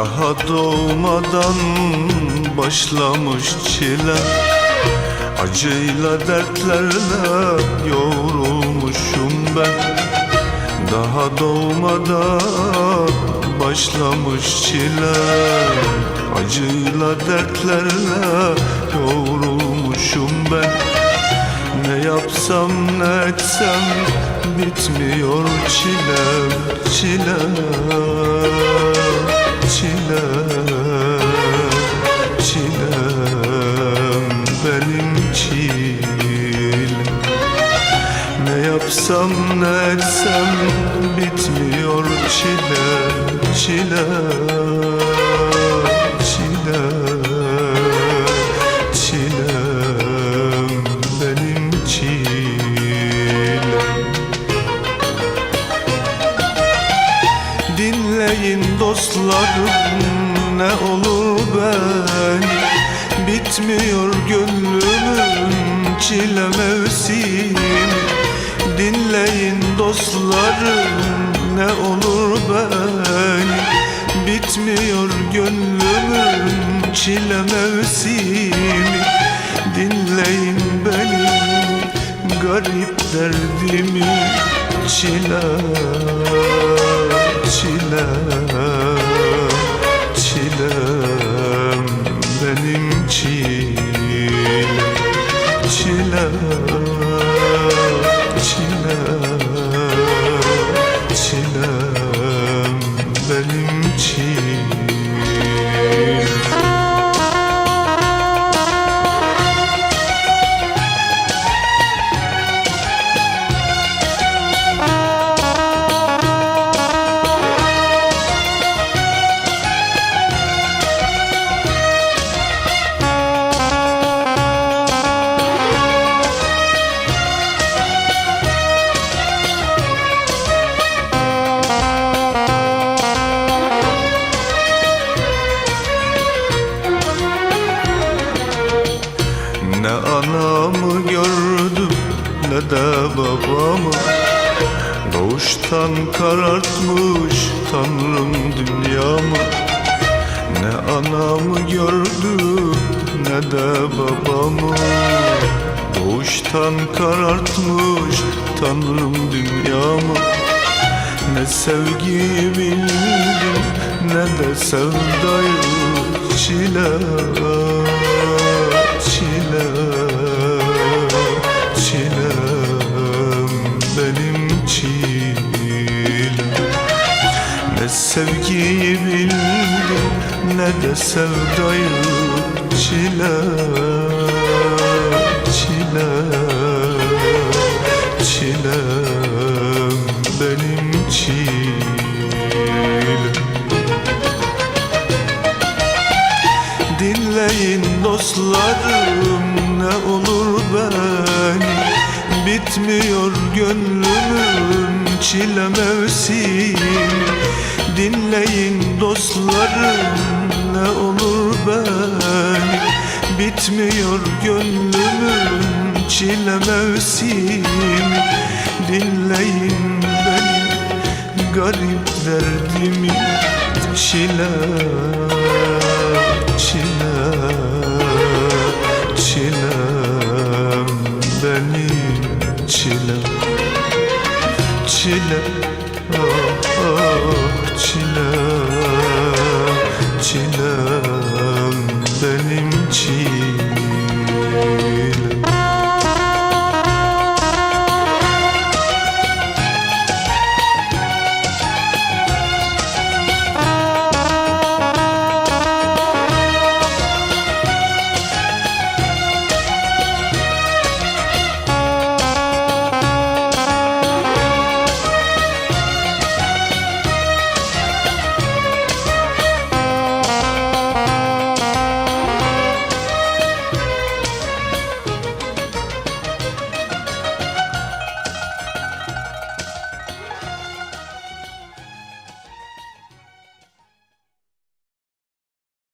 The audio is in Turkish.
Daha doğmadan başlamış çile Acıyla dertlerle yoğrulmuşum ben. Daha doğmadan başlamış çile Acıyla dertlerle yoğrulmuşum ben. Ne yapsam ne etsem bitmiyor çile Çile Çile Çilem benim çilem ne yapsam ne etsem bitmiyor çile çile dostlarım ne olur ben? Bitmiyor gönlümün çile mevsimi Dinleyin dostlarım ne olur ben? Bitmiyor gönlümün çile mevsimi Dinleyin benim garip derdimi çile, babamı. Doğuştan karartmış Tanrım dünyamı. Ne anamı gördüm ne de babamı. Doğuştan karartmış Tanrım dünyamı. Ne sevgi bildim ne de sevdayı çile çile Ne sevgiyi bildim ne de sevdayı çile çile çilem benim çilem. Dinleyin dostlarım ne olur ben. Bitmiyor gönlümün çile mevsim Dinleyin dostlarım ne olur ben. Bitmiyor gönlümün çile mevsim. Dinleyin benim garip derdimi çile çile çilem benim çilem çile em.